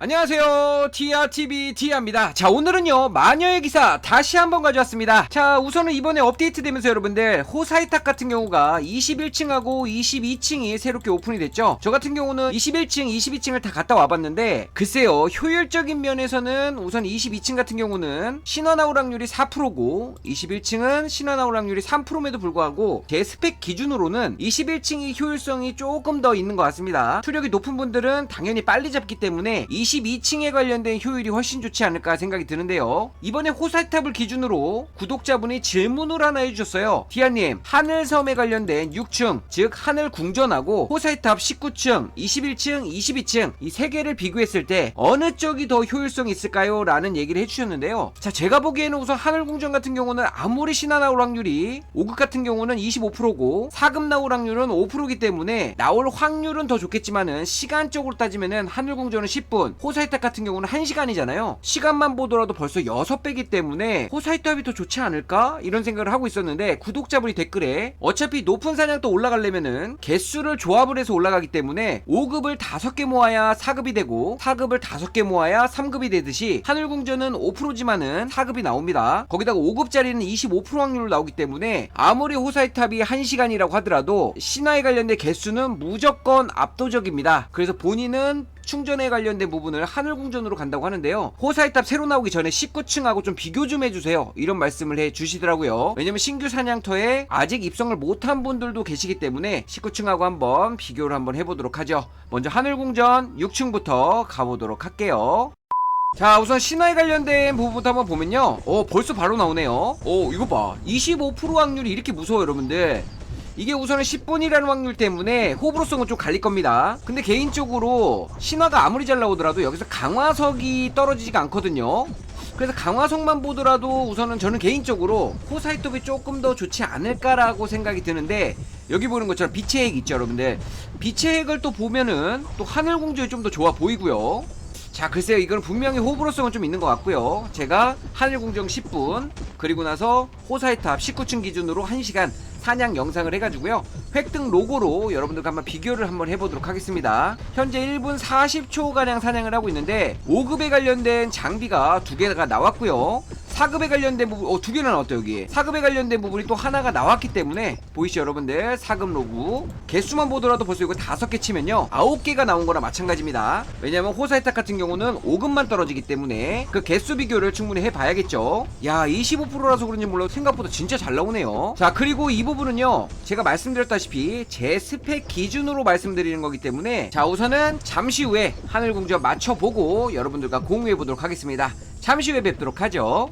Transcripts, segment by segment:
안녕하세요. TRTV 티아입니다. 자, 오늘은요, 마녀의 기사 다시 한번 가져왔습니다. 자, 우선은 이번에 업데이트 되면서 여러분들, 호사이탁 같은 경우가 21층하고 22층이 새롭게 오픈이 됐죠. 저 같은 경우는 21층, 22층을 다 갔다 와봤는데, 글쎄요, 효율적인 면에서는 우선 22층 같은 경우는 확률이 4%고, 21층은 신화 나올 확률이 3%에도 불구하고, 제 스펙 기준으로는 21층이 효율성이 조금 더 있는 것 같습니다. 투력이 높은 분들은 당연히 빨리 잡기 때문에 22층에 관련된 효율이 훨씬 좋지 않을까 생각이 드는데요. 이번에 호사탑을 기준으로 구독자분이 질문을 하나 해주셨어요. 디아님, 하늘섬에 관련된 6층, 즉 하늘 궁전하고 호사탑 19층, 21층, 22층 이 세 개를 비교했을 때 어느 쪽이 더 효율성이 있을까요? 라는 얘기를 해주셨는데요. 자, 제가 보기에는 우선 하늘 궁전 같은 경우는 아무리 신화 나올 확률이 5급 같은 경우는 25%고 4급 나올 확률은 5%이기 때문에 나올 확률은 더 좋겠지만은 시간적으로 따지면은 하늘 궁전은 10분, 호사이탑 같은 경우는 1시간이잖아요. 시간만 보더라도 벌써 6배기 때문에 호사이탑이 더 좋지 않을까? 이런 생각을 하고 있었는데 구독자분이 댓글에 어차피 높은 사냥 또 올라가려면은 개수를 조합을 해서 올라가기 때문에 5급을 5개 모아야 4급이 되고 4급을 5개 모아야 3급이 되듯이 하늘궁전은 5%지만은 4급이 나옵니다. 거기다가 5급짜리는 25% 확률로 나오기 때문에 아무리 호사이탑이 1시간이라고 하더라도 신화에 관련된 개수는 무조건 압도적입니다. 그래서 본인은 충전에 관련된 부분을 하늘궁전으로 간다고 하는데요. 호사이탑 새로 나오기 전에 19층하고 좀 비교 좀 해주세요. 이런 말씀을 해 주시더라고요. 왜냐면 신규 사냥터에 아직 입성을 못한 분들도 계시기 때문에 19층하고 한번 비교를 한번 해보도록 하죠. 먼저 하늘궁전 6층부터 가보도록 할게요. 자 우선 신화에 관련된 부분부터 한번 보면요 어 벌써 바로 나오네요 어 이거 봐25% 확률이 이렇게 무서워요 여러분들 이게 우선은 10분이라는 확률 때문에 호불호성은 좀 갈릴 겁니다. 근데 개인적으로 신화가 아무리 잘 나오더라도 여기서 강화석이 떨어지지가 않거든요. 그래서 강화석만 보더라도 우선은 저는 개인적으로 호사이톱이 조금 더 좋지 않을까라고 생각이 드는데 여기 보는 것처럼 빛의 핵 있죠 여러분들 빛의 핵을 또 보면은 또 하늘공주에 좀 더 좋아 보이고요 자 글쎄요 이건 분명히 호불호성은 좀 있는 것 같고요. 제가 하늘공정 10분 그리고 나서 호사이탑 19층 기준으로 1시간 사냥 영상을 해가지고요. 획득 로고로 여러분들과 한번 비교를 한번 해보도록 하겠습니다. 현재 1분 40초가량 사냥을 하고 있는데 5급에 관련된 장비가 두 개가 나왔고요 4급에 관련된 부분, 어, 두 개나 나왔다, 여기. 4급에 관련된 부분이 또 하나가 나왔기 때문에, 보이시죠, 여러분들? 4급 로고. 개수만 보더라도 벌써 이거 다섯 개 치면요. 아홉 개가 나온 거랑 마찬가지입니다. 왜냐면 호사이탁 같은 경우는 5급만 떨어지기 때문에, 그 개수 비교를 충분히 해봐야겠죠. 야, 25%라서 그런지 몰라도 생각보다 진짜 잘 나오네요. 자, 그리고 이 부분은요, 제가 말씀드렸다시피, 제 스펙 기준으로 말씀드리는 거기 때문에, 자, 우선은 잠시 후에 하늘공주와 맞춰보고, 여러분들과 공유해보도록 하겠습니다. 잠시 후에 뵙도록 하죠.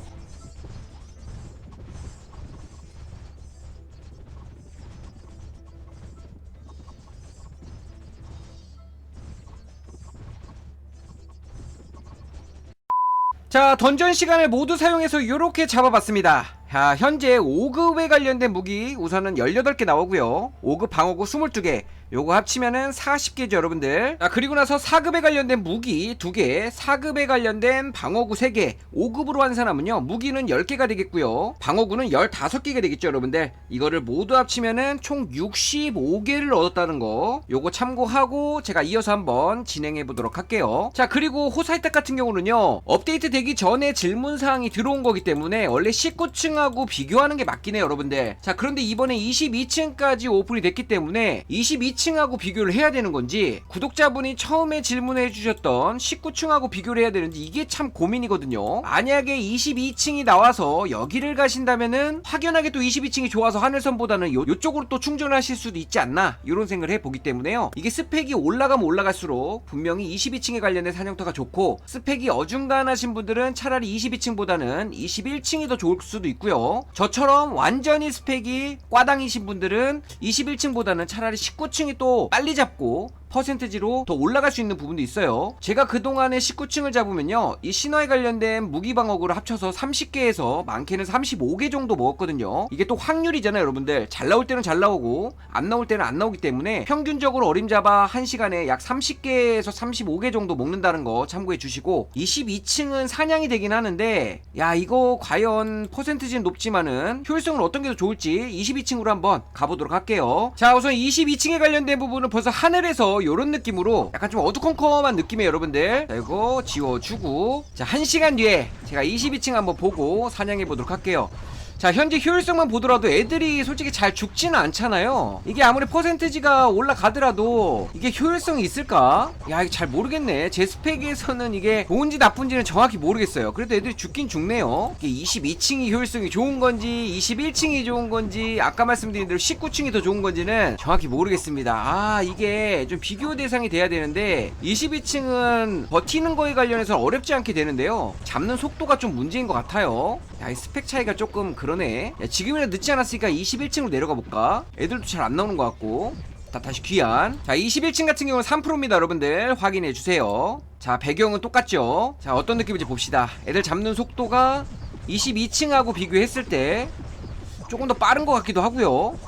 자, 던전 시간을 모두 사용해서 이렇게 잡아봤습니다. 자, 현재 5급에 관련된 무기 우선은 18개 나오고요. 5급 방어구 22개. 요거 합치면은 40개죠, 여러분들. 자, 그리고 나서 4급에 관련된 무기 2개, 4급에 관련된 방어구 3개, 5급으로 환산하면요. 무기는 10개가 되겠고요. 방어구는 15개가 되겠죠, 여러분들. 이거를 모두 합치면은 총 65개를 얻었다는 거. 요거 참고하고 제가 이어서 한번 진행해 보도록 할게요. 자, 그리고 호사이탁 같은 경우는요. 업데이트 되기 전에 질문 사항이 들어온 거기 때문에 원래 19층하고 비교하는 게 맞긴 해요, 여러분들. 자, 그런데 이번에 22층까지 오픈이 됐기 때문에 22 층하고 비교를 해야 되는 건지 구독자분이 처음에 질문해 주셨던 19층하고 비교를 해야 되는지 이게 참 고민이거든요. 만약에 22층이 나와서 여기를 가신다면은 확연하게 또 22층이 좋아서 하늘선보다는 요, 요쪽으로 또 충전을 하실 수도 있지 않나 이런 생각을 해보기 때문에요. 이게 스펙이 올라가면 올라갈수록 분명히 22층에 관련된 사냥터가 좋고 스펙이 어중간하신 분들은 차라리 22층보다는 21층이 더 좋을 수도 있고요. 저처럼 완전히 스펙이 꽈당이신 분들은 21층보다는 차라리 19층 이 또 빨리 잡고 퍼센트지로 더 올라갈 수 있는 부분도 있어요. 제가 그동안에 19층을 잡으면요. 이 신화에 관련된 무기 방어구를 합쳐서 30개에서 많게는 35개 정도 먹었거든요. 이게 또 확률이잖아요, 여러분들. 잘 나올 때는 잘 나오고 안 나올 때는 안 나오기 때문에 평균적으로 어림잡아 1시간에 약 30개에서 35개 정도 먹는다는 거 참고해 주시고 22층은 사냥이 되긴 하는데 야, 이거 과연 퍼센트지는 높지만은 효율성은 어떤 게 더 좋을지 22층으로 한번 가보도록 할게요. 자, 우선 22층에 관련된 부분은 벌써 하늘에서 요런 느낌으로 약간 좀 어두컴컴한 느낌이에요 여러분들. 자 이거 지워주고. 자 1시간 뒤에 제가 22층 한번 보고 사냥해 보도록 할게요 자 현재 효율성만 보더라도 애들이 솔직히 잘 죽지는 않잖아요. 이게 아무리 퍼센트지가 올라가더라도 이게 효율성이 있을까? 야 이거 잘 모르겠네. 제 스펙에서는 이게 좋은지 나쁜지는 정확히 모르겠어요. 그래도 애들이 죽긴 죽네요. 이게 22층이 효율성이 좋은 건지 21층이 좋은 건지 아까 말씀드린 대로 19층이 더 좋은 건지는 정확히 모르겠습니다. 아 이게 좀 비교 대상이 돼야 되는데 22층은 버티는 거에 관련해서 어렵지 않게 되는데요. 잡는 속도가 좀 문제인 것 같아요. 야 이 스펙 차이가 조금 그 러네. 야, 지금이라 늦지 않았으니까 21층으로 내려가 볼까? 애들도 잘 안 나오는 것 같고. 자 다시 귀한 자 21층 같은 경우는 3%입니다 여러분들. 확인해 주세요. 자 배경은 똑같죠? 자 어떤 느낌인지 봅시다. 애들 잡는 속도가 22층하고 비교했을 때 조금 더 빠른 것 같기도 하고요.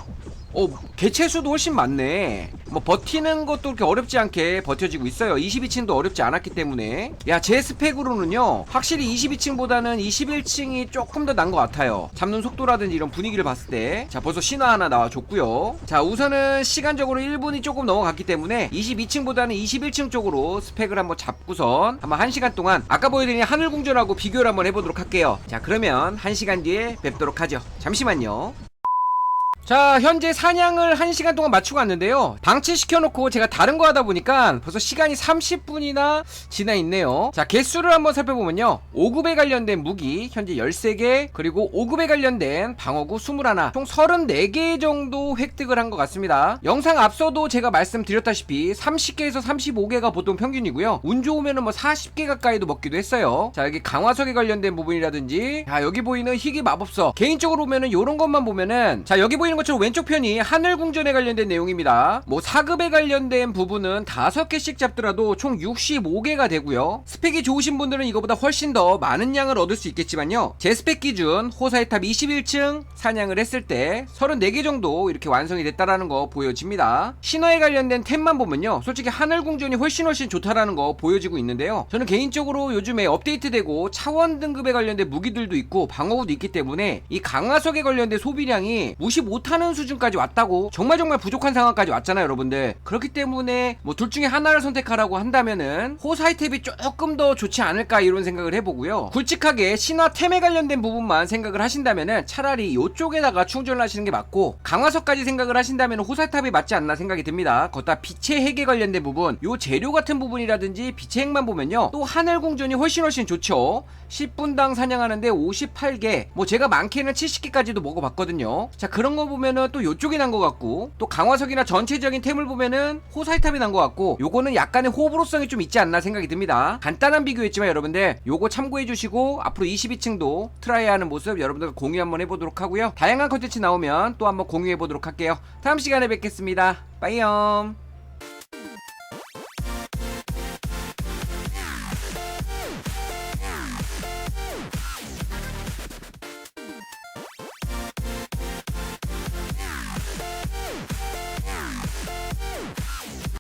어 개체수도 훨씬 많네 뭐 버티는 것도 그렇게 어렵지 않게 버텨지고 있어요. 22층도 어렵지 않았기 때문에. 야 제 스펙으로는요 확실히 22층보다는 21층이 조금 더 난 것 같아요. 잡는 속도라든지 이런 분위기를 봤을 때. 자 벌써 신화 하나 나와줬고요. 자 우선은 시간적으로 1분이 조금 넘어갔기 때문에 22층보다는 21층 쪽으로 스펙을 한번 잡고선 한번 1시간 동안 아까 보여드린 하늘궁전하고 비교를 한번 해보도록 할게요. 자 그러면 1시간 뒤에 뵙도록 하죠. 잠시만요 자 현재 사냥을 1시간 동안 마치고 왔는데요. 방치시켜놓고 제가 다른 거 하다 보니까 벌써 시간이 30분이나 지나 있네요. 자 개수를 한번 살펴보면요. 5급에 관련된 무기 현재 13개 그리고 5급에 관련된 방어구 21총 34개 정도 획득을 한 것 같습니다. 영상 앞서도 제가 말씀드렸다시피 30개에서 35개가 보통 평균이고요. 운 좋으면 뭐 40개 가까이도 먹기도 했어요. 자 여기 강화석에 관련된 부분이라든지 자 여기 보이는 희귀 마법서. 개인적으로 보면은 요런 것만 보면은 자 여기 보이는 것처럼 왼쪽 편이 하늘궁전에 관련된 내용입니다. 뭐 4급에 관련된 부분은 5개씩 잡더라도 총 65개가 되고요. 스펙이 좋으신 분들은 이거보다 훨씬 더 많은 양을 얻을 수 있겠지만요. 제 스펙 기준 호사의 탑 21층 사냥을 했을 때 34개 정도 이렇게 완성이 됐다라는 거 보여집니다. 신화에 관련된 템만 보면요. 솔직히 하늘궁전이 훨씬 훨씬 좋다라는 거 보여지고 있는데요. 저는 개인적으로 요즘에 업데이트되고 차원 등급에 관련된 무기들도 있고 방어구도 있기 때문에 이 강화석에 관련된 소비량이 무시 못 못하는 수준까지 왔다고 정말 정말 부족한 상황까지 왔잖아요 여러분들. 그렇기 때문에 뭐 둘 중에 하나를 선택하라고 한다면은 호사이 탭이 조금 더 좋지 않을까 이런 생각을 해보고요. 굵직하게 신화 템에 관련된 부분만 생각을 하신다면은 차라리 이쪽에다가 충전을 하시는 게 맞고 강화석까지 생각을 하신다면 호사이 탑이 맞지 않나 생각이 듭니다. 걷다 빛의 핵에 관련된 부분 요 재료 같은 부분이라든지 빛의 핵만 보면요. 또 하늘공전이 훨씬 훨씬 좋죠. 10분당 사냥하는데 58개. 뭐 제가 많게는 70개까지도 먹어봤거든요. 자 그런 거 보면은 또 요쪽이 난 것 같고 또 강화석이나 전체적인 템을 보면은 호사이탑이 난 것 같고 요거는 약간의 호불호성이 좀 있지 않나 생각이 듭니다. 간단한 비교였지만 여러분들 요거 참고해 주시고 앞으로 22층도 트라이하는 모습 여러분들 공유 한번 해보도록 하고요. 다양한 컨텐츠 나오면 또 한번 공유해 보도록 할게요. 다음 시간에 뵙겠습니다. 빠이염